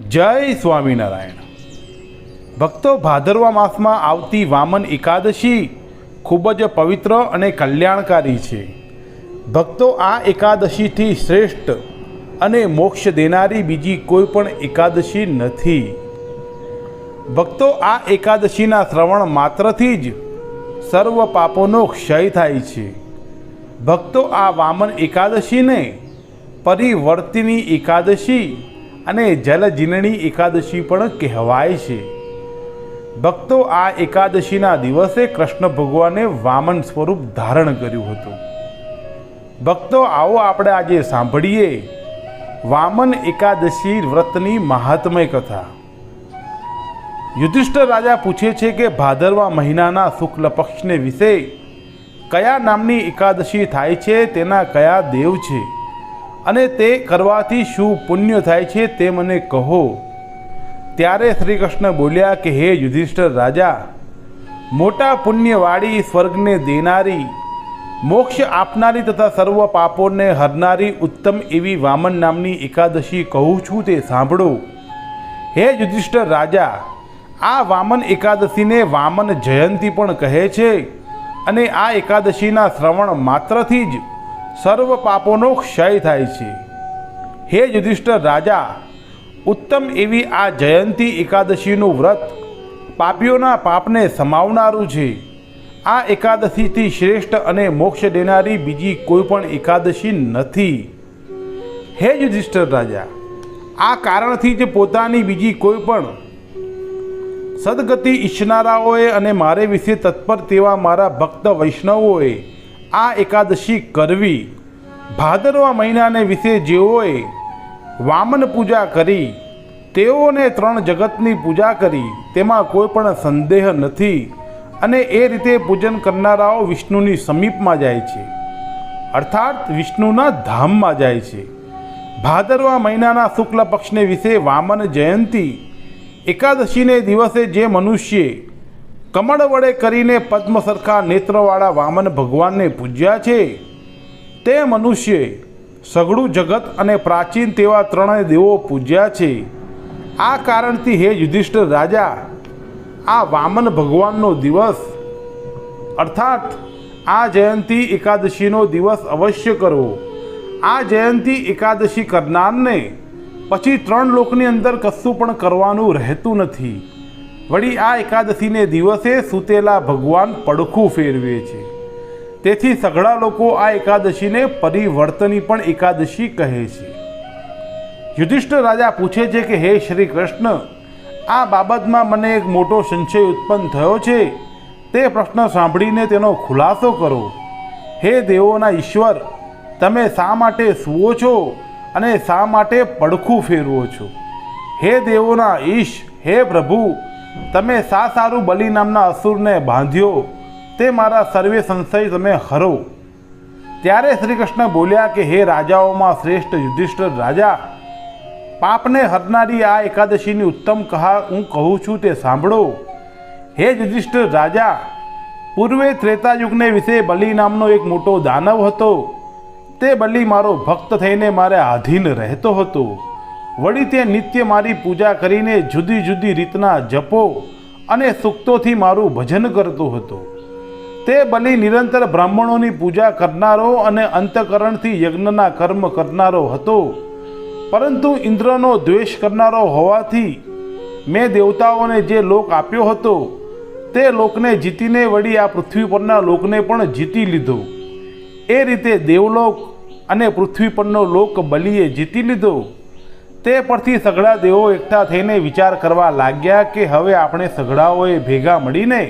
જય સ્વામિનારાયણ. ભક્તો ભાદરવા માસમાં આવતી વામન એકાદશી ખૂબ જ પવિત્ર અને કલ્યાણકારી છે. ભક્તો આ એકાદશીથી શ્રેષ્ઠ અને મોક્ષ દેનારી બીજી કોઈ પણ એકાદશી નથી. ભક્તો આ એકાદશીના શ્રવણ માત્રથી જ સર્વ પાપોનો ક્ષય થાય છે. ભક્તો આ વામન એકાદશીને પરિવર્તિની એકાદશી અને જલજીનણી એકાદશી પણ કહેવાય છે. ભક્તો આ એકાદશીના દિવસે કૃષ્ણ ભગવાને વામન સ્વરૂપ ધારણ કર્યું હતું. ભક્તો, આવો આપણે આજે સાંભળીએ વામન એકાદશી વ્રતની મહાત્મય કથા. યુધિષ્ઠ રાજા પૂછે છે કે ભાદરવા મહિનાના શુક્લ પક્ષને વિશે કયા નામની એકાદશી થાય છે, તેના કયા દેવ છે? અને તે કરવાથી શું પુણ્ય થાય છે તે મને કહો. ત્યારે શ્રી કૃષ્ણ બોલ્યા કે, હે યુધિષ્ઠર રાજા, મોટા પુણ્યવાળી સ્વર્ગને દેનારી, મોક્ષ આપનારી તથા સર્વ પાપોને હરનારી ઉત્તમ એવી વામન નામની એકાદશી કહું છું તે સાંભળો. હે યુધિષ્ઠર રાજા, આ વામન એકાદશીને વામન જયંતી પણ કહે છે અને આ એકાદશીના શ્રવણ માત્રથી જ સર્વ પાપોનો ક્ષય થાય છે. હે યુધિષ્ઠર રાજા, ઉત્તમ એવી આ જયંતી એકાદશીનું વ્રત પાપીઓના પાપને સમાવનારું છે. આ એકાદશીથી શ્રેષ્ઠ અને મોક્ષ દેનારી બીજી કોઈ પણ એકાદશી નથી. હે યુધિષ્ઠર રાજા, આ કારણથી જ પોતાની બીજી કોઈ પણ સદગતિ ઈચ્છનારાઓએ અને મારે વિશે તત્પર તેવા મારા ભક્ત વૈષ્ણવોએ આ એકાદશી કરવી ભાદરવા મહિનાને વિશે જેઓએ વામન પૂજા કરી, તેઓને ત્રણ જગતની પૂજા કરી, તેમાં કોઈ પણ સંદેહ નથી અને એ રીતે પૂજન કરનારાઓ વિષ્ણુની સમીપમાં જાય છે. અર્થાત વિષ્ણુના ધામમાં જાય છે. ભાદરવા મહિનાના શુક્લ પક્ષને વિશે વામન જયંતી એકાદશીને દિવસે જે મનુષ્ય કમળ વડે કરીને પદ્મ સરખા નેત્રવાળા વામન ભગવાનને પૂજ્યા છે. તે મનુષ્ય સઘળું જગત અને પ્રાચીન તેવા ત્રણેય દેવો પૂજ્યા છે. આ કારણથી હે યુધિષ્ઠિર રાજા, આ વામન ભગવાનનો દિવસ, અર્થાત આ જયંતી એકાદશીનો દિવસ અવશ્ય કરવો આ જયંતી એકાદશી કરનારને પછી ત્રણ લોકની અંદર કશું પણ કરવાનું રહેતું નથી. વળી આ એકાદશીને દિવસે સૂતેલા ભગવાન પડખું ફેરવે છે. તેથી સઘળા લોકો આ એકાદશીને પરિવર્તની પણ એકાદશી કહે છે. યુધિષ્ઠ રાજા પૂછે છે કે, હે શ્રી કૃષ્ણ, આ બાબતમાં મને એક મોટો સંશય ઉત્પન્ન થયો છે. તે પ્રશ્ન સાંભળીને તેનો ખુલાસો કરો. હે દેવોના ઈશ્વર, તમે શા માટે સૂવો છો અને શા માટે પડખું ફેરવો છો? હે દેવોના ઈશ, હે પ્રભુ તમે સા સારું બલિ નામના અસુરને બાંધ્યો, તે મારા સર્વે સંશય તમે હરો. ત્યારે શ્રી કૃષ્ણ બોલ્યા કે, હે રાજાઓમાં શ્રેષ્ઠ યુધિષ્ઠિર રાજા, પાપને હરનારી આ એકાદશીની ઉત્તમ કહા હું કહું છું તે સાંભળો. હે યુધિષ્ઠિર રાજા, પૂર્વે ત્રેતાયુગને વિશે બલિ નામનો એક મોટો દાનવ હતો. તે બલિ મારો ભક્ત થઈને મારે આધીન રહેતો હતો. વળી તે નિત્ય મારી પૂજા કરીને જુદી જુદી રીતના જપો અને સૂક્તોથી મારું ભજન કરતો હતો. તે બલિ નિરંતર બ્રાહ્મણોની પૂજા કરનારો અને અંતકરણથી યજ્ઞના કર્મ કરનારો હતો. પરંતુ ઇન્દ્રનો દ્વેષ કરનારો હોવાથી મેં દેવતાઓને જે લોક આપ્યો હતો, તે લોકને જીતીને વળી આ પૃથ્વી પરના લોકને પણ જીતી લીધો. એ રીતે દેવલોક અને પૃથ્વી પરનો લોક બલિએ જીતી લીધો. તે પરથી સઘળા દેવો એકઠા થઈને વિચાર કરવા લાગ્યા કે હવે આપણે સઘળાઓએ ભેગા મળીને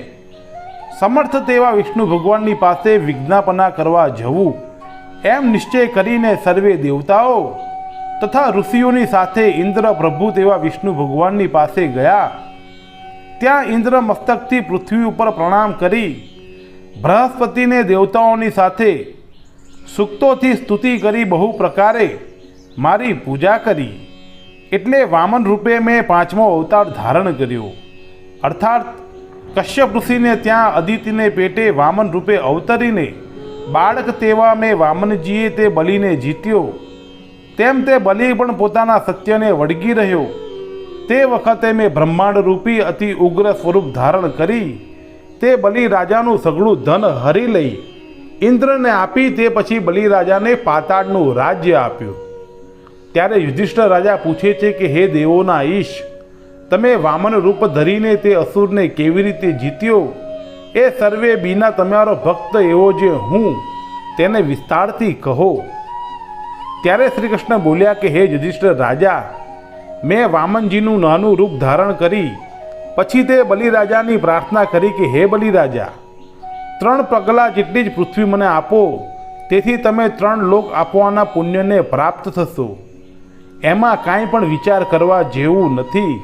સમર્થ તેવા વિષ્ણુ ભગવાનની પાસે વિજ્ઞાપના કરવા જવું, એમ નિશ્ચય કરીને સર્વે દેવતાઓ તથા ઋષિઓની સાથે ઇન્દ્ર પ્રભુ તેવા વિષ્ણુ ભગવાનની પાસે ગયા. ત્યાં ઇન્દ્ર મસ્તકથી પૃથ્વી ઉપર પ્રણામ કરી, બૃહસ્પતિને દેવતાઓની સાથે સૂક્તોથી સ્તુતિ કરી બહુ પ્રકારે મારી પૂજા કરી. એટલે વામન રૂપે મેં પાંચમો અવતાર ધારણ કર્યો. અર્થાત, કશ્યપ ઋષિને ત્યાં અદિતિને પેટે વામન રૂપે અવતરીને, બાળક તેવા મેં વામનજીએ તે બલિને જીત્યો. તેમ તે બલિ પણ પોતાના સત્યને વળગી રહ્યો. તે વખતે મેં બ્રહ્માંડ રૂપી અતિ ઉગ્ર સ્વરૂપ ધારણ કરી, તે બલિ રાજાનું સઘળું ધન હરી લઈ, ઇન્દ્રને આપી તે પછી બલિરાજાને પાતાળનું રાજ્ય આપ્યું. ત્યારે યુધિષ્ઠ રાજા પૂછે છે કે, હે દેવોના ઈશ, તમે વામન રૂપ ધરીને તે અસુરને કેવી રીતે જીત્યો? એ સર્વે બીના તમારો ભક્ત એવો જે હું, તેને વિસ્તારથી કહો. ત્યારે શ્રી કૃષ્ણ બોલ્યા કે, હે યુધિષ્ઠર રાજા, મેં વામનજીનું નાનું રૂપ ધારણ કરી, પછી તે બલિરાજાની પ્રાર્થના કરી કે, હે બલિરાજા, ત્રણ પગલાં જેટલી જ પૃથ્વી મને આપો, તેથી તમે ત્રણ લોક આપવાના પુણ્યને પ્રાપ્ત થશો. એમાં કાંઈ પણ વિચાર કરવા જેવું નથી.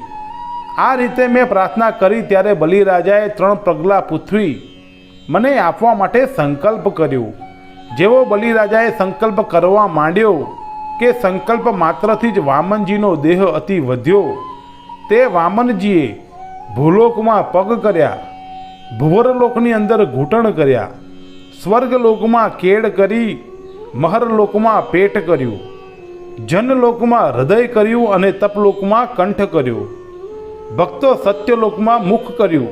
આ રીતે મેં પ્રાર્થના કરી ત્યારે બલિરાજાએ ત્રણ પગલાં પૃથ્વી મને આપવા માટે સંકલ્પ કર્યો. જેવો બલિરાજાએ સંકલ્પ કરવા માંડ્યો કે સંકલ્પ માત્રથી જ વામનજીનો દેહ અતિ વધ્યો, તે વામનજીએ ભૂલોકમાં પગ કર્યા, ભુવરલોકની અંદર ઘૂંટણ કર્યા, સ્વર્ગલોકમાં કેડ કરી, મહરલોકમાં પેટ કર્યું. જનલોકમાં હૃદય કર્યું અને તપલોકમાં કંઠ કર્યું. ભક્તો સત્યલોકમાં મુખ કર્યું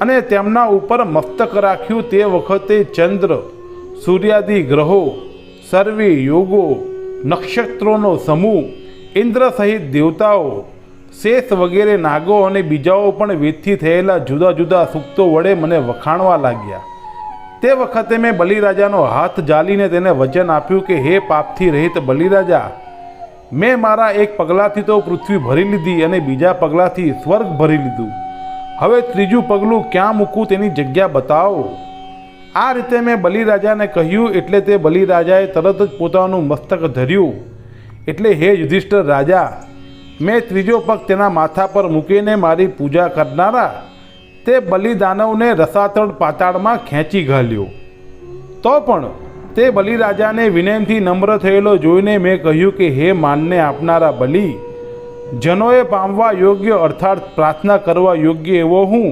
અને તેમના ઉપર મસ્તક રાખ્યું તે વખતે ચંદ્ર, સૂર્યાદિ ગ્રહો, સર્વે યોગો, નક્ષત્રોનો સમૂહ, ઇન્દ્ર સહિત દેવતાઓ, શેષ વગેરે નાગો અને બીજાઓ પણ વેદથી થયેલા જુદા જુદા સૂક્તો વડે મને વખાણવા લાગ્યા. તે વખતે મેં બલિરાજાનો હાથ જાલીને તેને વચન આપ્યું કે, હે પાપથી રહિત બલિરાજા મેં મારા એક પગલાંથી તો પૃથ્વી ભરી લીધી અને બીજા પગલાંથી સ્વર્ગ ભરી લીધું. હવે ત્રીજું પગલું ક્યાં મૂકું તેની જગ્યા બતાવો. આ રીતે મેં બલિરાજાને કહ્યું એટલે તે બલિરાજાએ તરત જ પોતાનું મસ્તક ધર્યું. એટલે હે યુધિષ્ઠિર રાજા, મેં ત્રીજો પગ તેના માથા પર મૂકીને મારી પૂજા કરનારા તે બલિદાનવને રસાતળ પાતાળમાં ખેંચી ઘાલ્યો. તો પણ તે બલિરાજાને વિનયથી નમ્ર થયેલો જોઈને મેં કહ્યું કે, હે માનને આપનારા બલિ, જનોએ પામવા યોગ્ય અર્થાત પ્રાર્થના કરવા યોગ્ય એવો હું.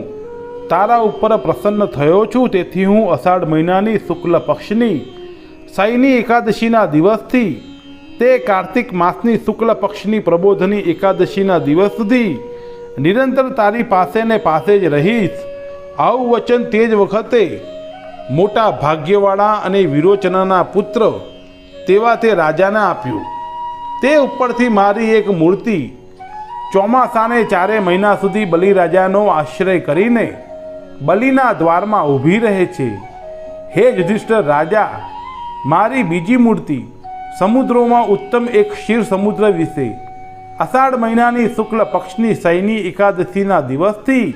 તારા ઉપર પ્રસન્ન થયો છું, તેથી હું અષાઢ મહિનાની શુક્લ પક્ષની સાઈની એકાદશીના દિવસથી, તે કાર્તિક માસની શુક્લ પક્ષની પ્રબોધની એકાદશીના દિવસ સુધી નિરંતર તારી પાસે ને પાસે જ રહીશ. આવું વચન તે જ વખતે મોટા ભાગ્યવાળા અને વિરોચનાના પુત્ર તેવા તે રાજાને આપ્યું. તે ઉપરથી મારી એક મૂર્તિ ચોમાસાને ચારે મહિના સુધી બલિરાજાનો આશ્રય કરીને બલિના દ્વારમાં ઊભી રહે છે. હે યુધિષ્ઠર રાજા, મારી બીજી મૂર્તિ સમુદ્રોમાં ઉત્તમ એક ક્ષીર સમુદ્ર વિશે અષાઢ મહિનાની શુક્લ પક્ષની સૈની એકાદશીના દિવસથી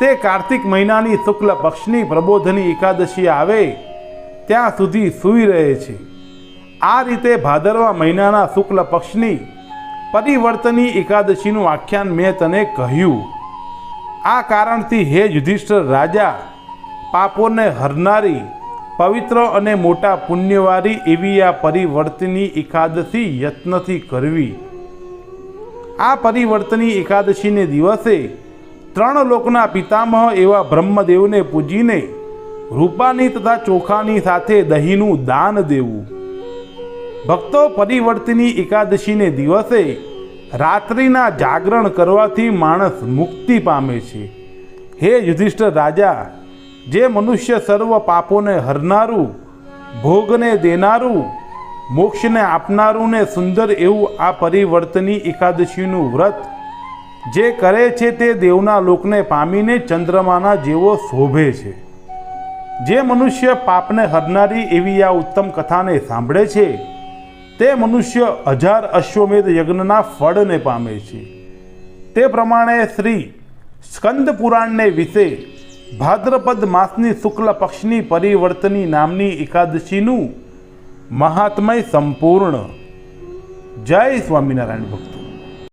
તે કાર્તિક મહિનાની શુક્લ પક્ષની પ્રબોધની એકાદશી આવે, ત્યાં સુધી સૂઈ રહે છે. આ રીતે ભાદરવા મહિનાના શુક્લ પક્ષની પરિવર્તની એકાદશીનું આખ્યાન મેં તને કહ્યું. આ કારણથી હે યુધિષ્ઠર રાજા, પાપોને હરનારી, પવિત્ર અને મોટા પુણ્યવારી એવી આ પરિવર્તની એકાદશી યત્નથી કરવી. આ પરિવર્તની એકાદશીને દિવસે ત્રણ લોકના પિતામહ એવા બ્રહ્મદેવને પૂજીને રૂપાની તથા ચોખાની સાથે દહીંનું દાન દેવું. ભક્તો પરિવર્તની એકાદશીને દિવસે રાત્રિના જાગરણ કરવાથી માણસ મુક્તિ પામે છે. હે યુધિષ્ઠ રાજા, જે મનુષ્ય સર્વ પાપોને હરનારું, ભોગને દેનારું, મોક્ષને આપનારું ને સુંદર એવું આ પરિવર્તની એકાદશીનું વ્રત જે કરે છે તે દેવના લોકને પામીને ચંદ્રમાના જેવો શોભે છે. જે મનુષ્ય પાપને હરનારી એવી આ ઉત્તમ કથાને સાંભળે છે, તે મનુષ્ય હજાર અશ્વમેધ યજ્ઞના ફળને પામે છે. તે પ્રમાણે શ્રી સ્કંદ પુરાણને વિશે ભાદ્રપદ માસની શુક્લ પક્ષની પરિવર્તની નામની એકાદશીનું મહાત્મય સંપૂર્ણ. જય સ્વામિનારાયણ ભક્તો.